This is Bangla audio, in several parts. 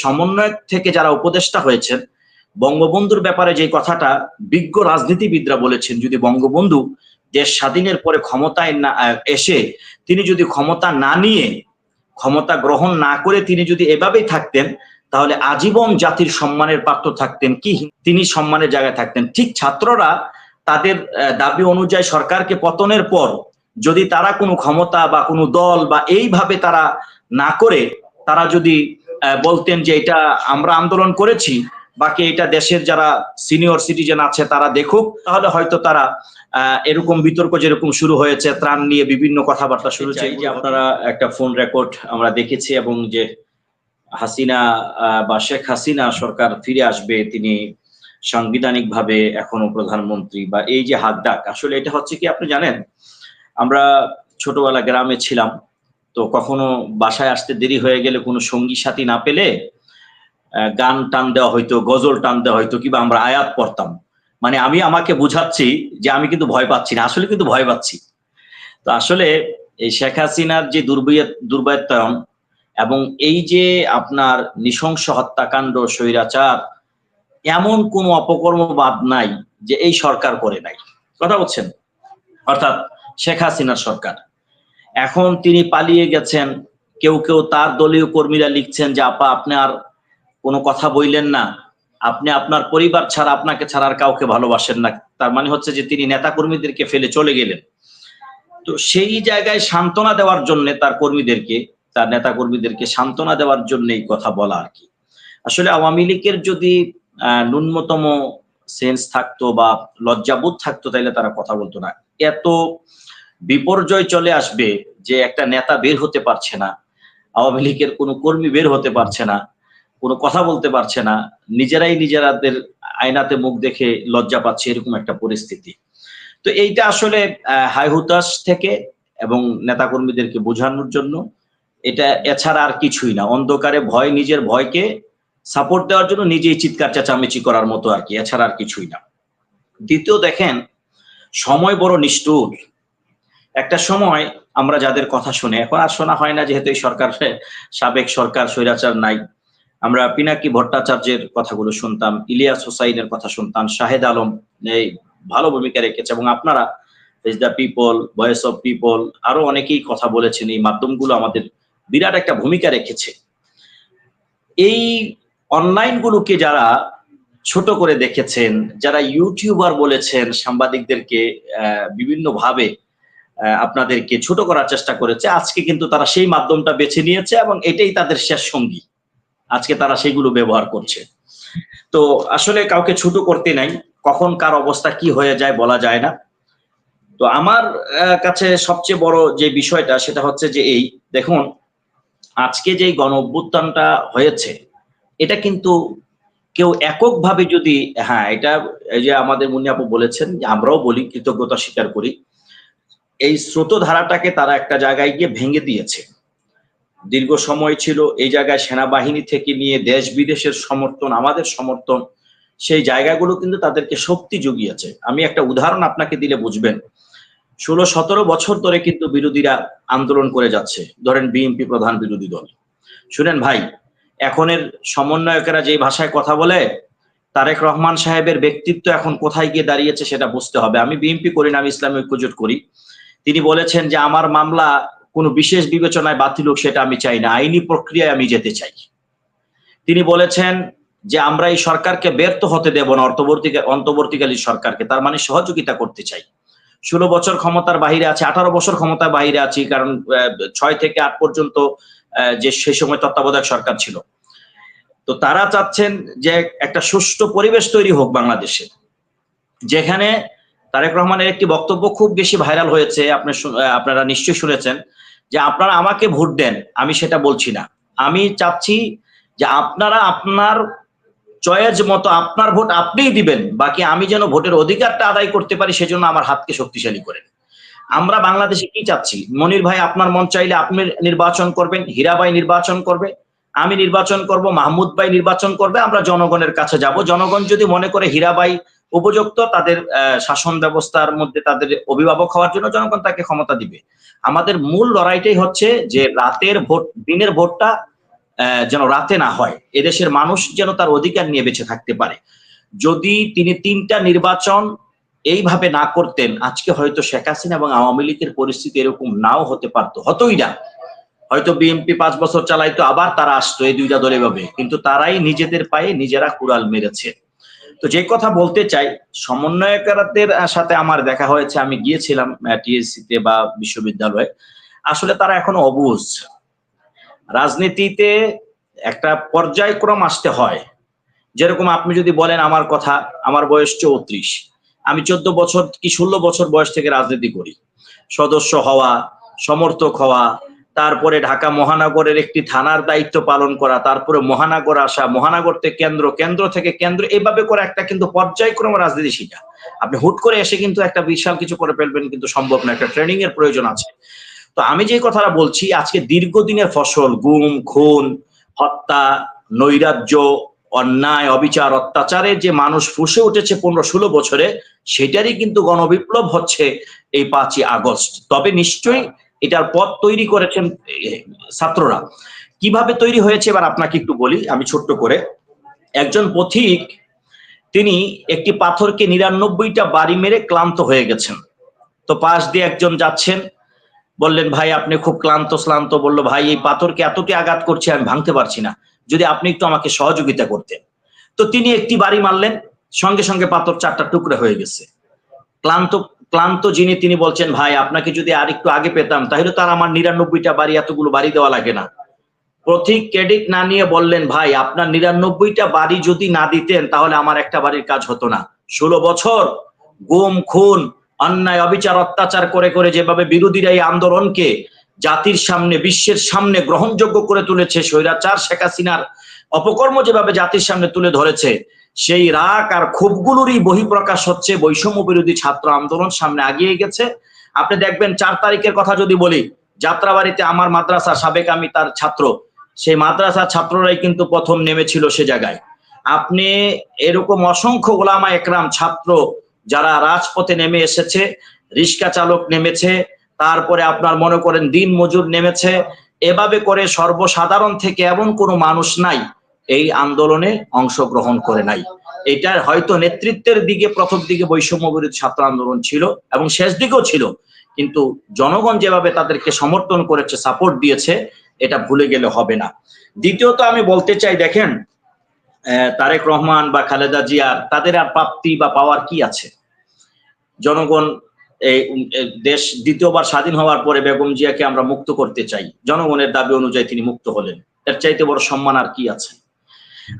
সমন্বয়ক থেকে যারা উপদেষ্টা হয়েছেন, বঙ্গবন্ধুর ব্যাপারে যে কথাটা বিজ্ঞ রাজনীতিবিদরা বলেছেন, যদি বঙ্গবন্ধু দেশ স্বাধীনের পরে ক্ষমতায় না এসে তিনি যদি ক্ষমতা না নিয়ে, ক্ষমতা গ্রহণ না করে তিনি যদি এভাবেই থাকতেন, তাহলে আজীবন জাতির সম্মানের পাত্র থাকতেন কি? তিনি সম্মানের জায়গায় থাকতেন। ঠিক ছাত্ররা তাদের দাবি অনুযায়ী সরকারকে পতনের পর যদি তারা কোনো ক্ষমতা বা কোনো দল বা এইভাবে তারা না করে, তারা যদি বলতেন যে এটা আমরা আন্দোলন করেছি বাকি এটা দেশের যারা সিনিয়র সিটিজেন আছে তারা দেখুক তাহলে হয়তো তারা এরকম বিতর্ক যেরকম শুরু হয়েছে ত্রাণ নিয়ে বিভিন্ন কথাবার্তা শুরু হয়েছে। যে আপনারা একটা ফোন রেকর্ড আমরা দেখেছি এবং যে হাসিনা বা শেখ হাসিনা সরকার ফিরে আসবে তিনি সাংবিধানিক ভাবে এখনও প্রধানমন্ত্রী বা এই যে হাত ডাক আসলে এটা হচ্ছে কি আপনি জানেন? আমরা ছোটবেলা গ্রামে ছিলাম তো কখনো বাসায় আসতে দেরি হয়ে গেলে কোনো সঙ্গী সাথী না পেলে গান টান দেওয়া হয়তো গজল টান দেওয়া হয়তো কিংবা আমরা আয়াত পড়তাম। মানে আমি আমাকে বুঝাচ্ছি যে আমি কিন্তু ভয় পাচ্ছি না, আসলে কিন্তু ভয় পাচ্ছি। তো আসলে এই শেখ হাসিনার যে দুর্বৃত্ত দুর্বৃত্তায়ন এবং এই যে আপনার নৃশংস হত্যাকাণ্ড, স্বৈরাচার, এমন কোনো অপকর্মবাদ নাই যে এই সরকার করে নাই। কথা বলছেন? অর্থাৎ শেখ হাসিনার সরকার। এখন তিনি পালিয়ে গেছেন। কেউ কেউ তার দলীয় কর্মীরা লিখছেন যে, আপা, আপনি আর কোনো কথা বইলেন না। আপনি আপনার পরিবার ছাড়া আপনাকে ছাড়া আর কাউকে ভালোবাসেন না। তার মানে হচ্ছে যে, তিনি নেতা কর্মীদেরকে ফেলে চলে গেলেন। তো সেই জায়গায় সান্ত্বনা দেওয়ার জন্য তার কর্মীদেরকে, তার নেতা কর্মীদেরকে সান্ত্বনা দেওয়ার জন্য এই কথা বলা আর কি। আসলে আওয়ামী লীগের যদি ন্যূনতম সেন্স থাকতো বা লজ্জাবোধ থাকতো, তাইলে তারা কথা বলতো না। এত বিপর্যয় চলে আসবে যে একটা নেতা বের হতে পারছে না, আওয়ামী লীগের কোনো কর্মী বের হতে পারছে না, কোনো কথা বলতে পারছে না, নিজেরাই নিজেরাদের আয়নাতে মুখ দেখে লজ্জা পাচ্ছে এরকম একটা পরিস্থিতি। তো এইটা আসলে হাই হুতাশ থেকে এবং নেতাকর্মীদেরকে বোঝানোর জন্য এটা এছাড়া আর কিছুই না। অন্ধকারে ভয়, নিজের ভয়কে সাপোর্ট দেওয়ার জন্য নিজেই চিৎকার চেঁচামেচি করার মতো আর কি, এছাড়া আর কিছুই না। দ্বিতীয় দেখেন, সময় বড় নিষ্ঠুর। একটা সময় আমরা যাদের কথা শুনে, এখন আর শোনা হয় না যেহেতু এই সরকার সাবেক সরকার স্বৈরাচার নাই। আমরা পিনাকি ভট্টাচার্যের কথাগুলো শুনতাম, ইলিয়াস হোসাইনের কথা শুনতাম, শাহেদ আলম এই ভালো ভূমিকা রেখেছে এবং আপনারা is the people voice of people আরও অনেকেই কথা বলেছেন, এই মাধ্যমগুলো আমাদের বিরাট একটা ভূমিকা রেখেছে। এই অনলাইন গুলোকে যারা ছোট করে দেখেছেন, যারা ইউটিউবার বলেছেন, সাংবাদিকদেরকে বিভিন্ন ভাবে আপনাদেরকে ছোট করার চেষ্টা করেছে। আজকে কিন্তু তারা সেই মাধ্যমটা বেছে নিয়েছে এবং এটাই তাদের শেষ সঙ্গী। আজকে তারা সেগুলো ব্যবহার করছে। তো আসলে কাউকে ছোট করতে নাই। কখন কার অবস্থা, কি হয়ে যায় বলা যায় না। তো আমার কাছে সবচেয়ে বড় যে বিষয়টা, সেটা হচ্ছে যে এই, দেখুন, আজকে যে গণ অভ্যুত্থানটা হয়েছে, এটা কিন্তু কেউ এককভাবে যদি হ্যাঁ এটা এই যে আমাদের মুন্নি আপু বলেছেন আমরাও বলি, কৃতজ্ঞতা স্বীকার করি এই স্রোতধারাটাকে তারা একটা জায়গায় গিয়ে ভেঙে দিয়েছে। দীর্ঘ সময় ছিল, এই জায়গায় সেনাবাহিনী থেকে নিয়ে দেশ বিদেশের সমর্থন, আমাদের সমর্থন, সেই জায়গাগুলো কিন্তু তাদেরকে শক্তি জুগিয়েছে। আমি একটা উদাহরণ আপনাকে দিলে বুঝবেন। ষোলো, সতেরো বছর ধরে কিন্তু বিরোধীরা আন্দোলন করে যাচ্ছে। ধরেন বিএনপি প্রধান বিরোধী দল। শুনেন ভাই, এখনের সমন্বয়কেরা যে ভাষায় কথা বলে, তারেক রহমান সাহেবের ব্যক্তিত্ব এখন কোথায় গিয়ে দাঁড়িয়েছে সেটা বুঝতে হবে। আমি বিএনপি করি না, আমি ইসলামী ঐক্যজোট করি। তিনি বলেছেন যে আমার মামলা কোনো বিশেষ বিবেচনায় বাতিল হোক, সেটা আমি চাই না। আইনি প্রক্রিয়ায় আমি যেতে চাই। তিনি বলেছেন যে আমরা এই সরকারকে ব্যর্থ হতে দেব না অর্থবর্তী অন্তর্বর্তীকালীন সরকারকে। তার মানে সহযোগিতা করতে চাই। ষোলো বছর ক্ষমতার বাহিরে আছে, আঠারো বছর ক্ষমতার বাহিরে আছি, কারণ ছয় থেকে আট পর্যন্ত যে সেই সময় তত্ত্বাবধায়ক সরকার ছিল। তো তারা চাচ্ছেন যে একটা সুষ্ঠু পরিবেশ তৈরি হোক বাংলাদেশে, যেখানে তারেক রহমানের একটি বক্তব্য খুব বেশি ভাইরাল হয়েছে আপনি শু- আহ, আপনারা নিশ্চয়ই শুনেছেন যে আপনারা আমাকে ভোট দেন আমি সেটা বলছি না। আমি চাচ্ছি যে আপনারা আপনার চয়েস মতো আপনার ভোট আপনিই দিবেন বাকি আমি যেন ভোটের অধিকারটা আদায় করতে পারি সেজন্য আমার হাতকে শক্তিশালী করেন। আমরা বাংলাদেশে কি চাচ্ছি? মনির ভাই আপনার মন চাইলে আপনি নির্বাচন করবেন হীরা ভাই নির্বাচন করবে আমি নির্বাচন করব মাহমুদ ভাই নির্বাচন করবে আমরা জনগণের কাছে যাব। জনগণ যদি মনে করে হীরাবাই উপযুক্ত তাদের শাসন ব্যবস্থার মধ্যে তাদের অভিভাবক হওয়ার জন্য জনগণ তাকে ক্ষমতা দিবে। আমাদের মূল লড়াইটাই হচ্ছে যে রাতের ভোট, দিনের ভোটটা যেন রাতে না হয়। এদেশের মানুষ যেন তার অধিকার নিয়ে বেঁচে থাকতে পারে। যদি তিনি তিনটা নির্বাচন এইভাবে না করতেন, আজকে হয়তো শেখ হাসিনা এবং আওয়ামী লীগের পরিস্থিতি এরকম নাও হতে পারতো। হতোই না। হয়তো বিএনপি পাঁচ বছর চালাইতো, আবার তারা আসতো এই দুইটা দলে ভাবে কিন্তু তারাই নিজেদের পায়ে নিজেরা কুড়াল মেরেছে। তো যে কথা বলতে চাই, সমন্বয়কারদের সাথে আমার দেখা হয়েছে, আমি গিয়েছিলাম টিএসসি তে বা বিশ্ববিদ্যালয়ে। আসলে তারা এখনও অবুজ। রাজনীতিতে একটা পর্যায়ক্রম আসতে হয়। যেরকম আপনি যদি বলেন আমার কথা, আমার বয়স চৌত্রিশ। আমি চোদ্দ বছর কি ষোলো বছর বয়স থেকে রাজনীতি করি। সদস্য হওয়া, সমর্থক হওয়া তারপরে ঢাকা মহানগরের একটি থানার দায়িত্ব পালন করা, তারপরে মহানগর আসা, মহানগর থেকে কেন্দ্র কেন্দ্র থেকে কেন্দ্র এভাবে করে একটা কিন্তু পর্যায়ক্রম রাজনীতি শিখা আপনি হুট করে এসে কিন্তু একটা বিশাল কিছু করে ফেলবেন কিন্তু সম্ভব না, একটা ট্রেনিং এর প্রয়োজন আছে। তো আমি যে কথাটা বলছি, আজকে দীর্ঘদিনের ফসল, গুম, খুন, হত্যা, নৈরাজ্য, অন্যায়, অবিচার, অত্যাচারে যে মানুষ ফুসে উঠেছে পনেরো ষোলো বছরে, সেটারই কিন্তু গণবিপ্লব হচ্ছে এই পাঁচই আগস্ট। তবে নিশ্চয়ই এটার পথ তৈরি করেছেন ছাত্ররা। কীভাবে তৈরি হয়েছে এবার আপনাকে একটু বলি, আমি ছোট্ট করে। একজন পথিক, তিনি একটি পাথরকে নিরানব্বইটা বাড়ি মেরে ক্লান্ত হয়ে গেছেন। তো পাশ দিয়ে একজন যাচ্ছেন, বললেন, ভাই, আপনি খুব ক্লান্ত, শ্লান্ত। বলল, ভাই, এই পাথরকে এতটি আঘাত করছে, আমি ভাঙতে পারছি না। যদি আপনি একটু আমাকে সহযোগিতা করতেন। তো তিনি একটি বাড়ি মারলেন, সঙ্গে সঙ্গে পাথর চারটা টুকরে হয়ে গেছে। ক্লান্ত ক্লান্ত যিনি, তিনি বলছেন, ভাই, আপনাকে যদি আর একটু আগে পেতাম, তাহলে তার আমার নিরানব্বইটা বাড়ি এতগুলো বাড়ি দেওয়া লাগে না। প্রতীক ক্রেডিট না নিয়ে বললেন, ভাই, আপনার নিরানব্বইটা বাড়ি যদি না দিতেন, তাহলে আমার একটা বাড়ির কাজ হতো না। ষোলো বছর গুম, খুন, অন্যায়, অবিচার, অত্যাচার করে করে যেভাবে বিরোধীরা এই আন্দোলনকে জাতির সামনে, বিশ্বের সামনে গ্রহণযোগ্য করে তুলেছে, স্বৈরাচার, শেখ হাসিনার অপকর্ম যেভাবে জাতির সামনে তুলে ধরেছে সেই রাগ আর ক্ষোভগুলোরই বহিঃপ্রকাশ হচ্ছে বৈষম্য বিরোধী ছাত্র আন্দোলন সামনে আগিয়ে গেছে। আপনি দেখবেন চার তারিখের কথা যদি বলি, যাত্রাবাড়িতে আমার মাদ্রাসা সাবেক আমি তার ছাত্র। সেই মাদ্রাসার ছাত্ররাই কিন্তু প্রথম নেমেছিল সে জায়গায়। আপনি এরকম অসংখ্য গোলামা একরাম ছাত্র যারা রাজপথে নেমে এসেছে, রিক্সা চালক নেমেছে, তারপরে আপনার মনে করেন দিন মজুর নেমেছে, এভাবে করে সর্বসাধারণ থেকে এমন কোনো মানুষ নাই এই আন্দোলনে অংশগ্রহণ করে নাই। এটার হয়তো নেতৃত্বের দিকে, প্রথম দিকে বৈষম্য বিরোধী ছাত্র আন্দোলন ছিল এবং শেষ দিকেও ছিল। কিন্তু জনগণ যেভাবে তাদেরকে সমর্থন করেছে সাপোর্ট দিয়েছে, এটা ভুলে গেলে হবে না। দ্বিতীয়ত আমি বলতে চাই, দেখেন তারেক রহমান বা খালেদা জিয়ার তাদের আর প্রাপ্তি বা পাওয়ার কি আছে? জনগণ এই দেশ দ্বিতীয়বার স্বাধীন হওয়ার পরে বেগম জিয়াকে আমরা মুক্ত করতে চাই। জনগণের দাবি অনুযায়ী তিনি মুক্ত হলেন। এর চাইতে বড় সম্মান আর কি আছে?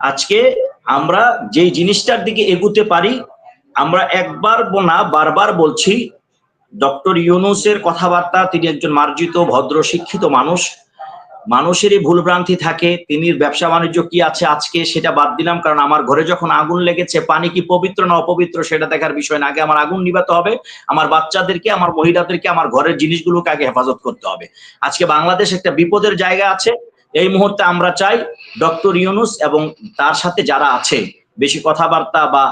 আজকে আমরা যেই জিনিসটার দিকে এগুতে পারি, আমরা একবার না বারবার বলছি, ডক্টর ইউনুসের কথাবার্তা, তিনি একজন মার্জিত, ভদ্র, শিক্ষিত মানুষ। মানুষেরই ভুলভ্রান্তি থাকে, তিনি ব্যবসা বাণিজ্য কি আছে আজকে সেটা বাদ দিলাম, কারণ আমার ঘরে যখন আগুন লেগেছে, পানি কি পবিত্র না অপবিত্র সেটা দেখার বিষয় না। আগে আমার আগুন নিবাতে হবে, আমার বাচ্চাদেরকে, আমার মহিলাদেরকে, আমার ঘরের জিনিসগুলোকে আগে হেফাজত করতে হবে। আজকে বাংলাদেশ একটা বিপদের জায়গা আছে এই মুহূর্তে আমরা চাই ডক্টর ইউনুস এবং তার সাথে যারা আছে বেশি কথাবার্তা বা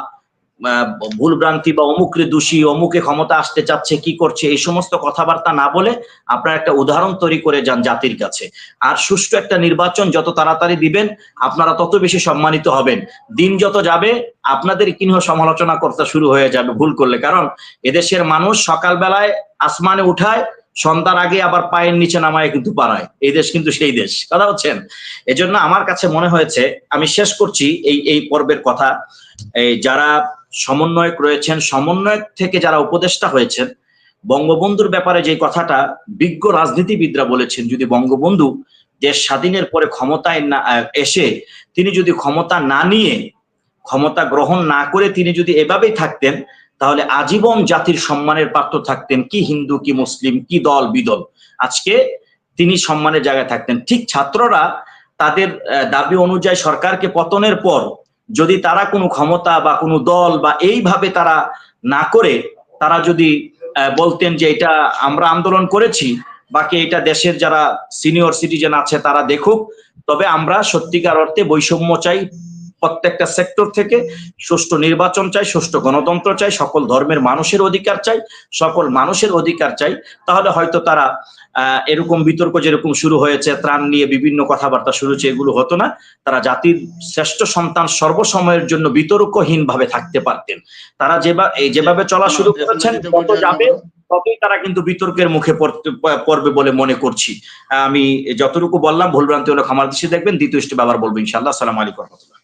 আহ, ভুলভ্রান্তি বা অমুকরে দোষী অমুকে ক্ষমতা আসতে চাচ্ছে কি করছে এই সমস্ত কথাবার্তা না বলে আপনারা একটা উদাহরণ তৈরি করে যান জাতির কাছে। আর সুষ্ঠু একটা নির্বাচন যত তাড়াতাড়ি দিবেন আপনারা তত বেশি সম্মানিত হবেন। দিন যত যাবে আপনাদের কিনহ সমালোচনা করতে শুরু হয়ে যাবে ভুল করলে। কারণ এদেশের মানুষ সকালবেলায় আসমানে উঠায় সন্ধ্যার আগে আবার পায়ের নিচে নামায় কিন্তু পারায় এই দেশ কিন্তু সেই দেশ। কথা হচ্ছেন এজন্য আমার কাছে মনে হয়েছে, আমি শেষ করছি এই এই পর্বের কথা। এই যারা সমন্বয়ক রয়েছেন, সমন্বয়ক থেকে যারা উপদেষ্টা হয়েছেন, বঙ্গবন্ধুর ব্যাপারে যে কথাটা বিজ্ঞ রাজনীতিবিদরা বলেছেন, যদি বঙ্গবন্ধু দেশ স্বাধীনের পরে ক্ষমতায় না এসে তিনি যদি ক্ষমতা না নিয়ে, ক্ষমতা গ্রহণ না করে তিনি যদি এভাবেই থাকতেন তাহলে আজীবন জাতির সম্মানের পাত্র থাকতেন কি হিন্দু, কি মুসলিম, কি দল, বিদল। আজকে তিনি সম্মানের জায়গায় থাকতেন। ঠিক ছাত্ররা তাদের দাবি অনুযায়ী সরকারকে পতনের পর যদি তারা কোনো ক্ষমতা বা কোনো দল বা এইভাবে তারা না করে, তারা যদি বলতেন যে এটা আমরা আন্দোলন করেছি, বাকি এটা দেশের যারা সিনিয়র সিটিজেন আছে তারা দেখুক, তবে আমরা সত্যিকার অর্থে বৈষম্য চাই প্রত্যেকটা সেক্টর থেকে সুষ্ঠু নির্বাচন চাই, সুষ্ঠু গণতন্ত্র চাই, সকল ধর্মের মানুষের অধিকার চাই, সকল মানুষের অধিকার চাই। তাহলে হয়তো তারা এরকম বিতর্ক যেরকম শুরু হয়েছে, ত্রাণ নিয়ে বিভিন্ন কথাবার্তা শুরু হয়েছে, এগুলো হতো না। তারা জাতির শ্রেষ্ঠ সন্তান সর্বসময়ের জন্য বিতর্কহীন ভাবে থাকতে পারতেন। তারা যেভাবে যেভাবে চলা শুরু করেছেন, তত যাবে। ততই তারা কিন্তু বিতর্কের মুখে পড়বে বলে মনে করছি। আমি যতটুকু বললাম, ভুলভ্রান্তি হলে ক্ষমার দৃষ্টি দেখবেন। দ্বিতীয় আবার বলব ইনশাআল্লাহ। আসসালামু আলাইকুম রহমতুল্লাহ।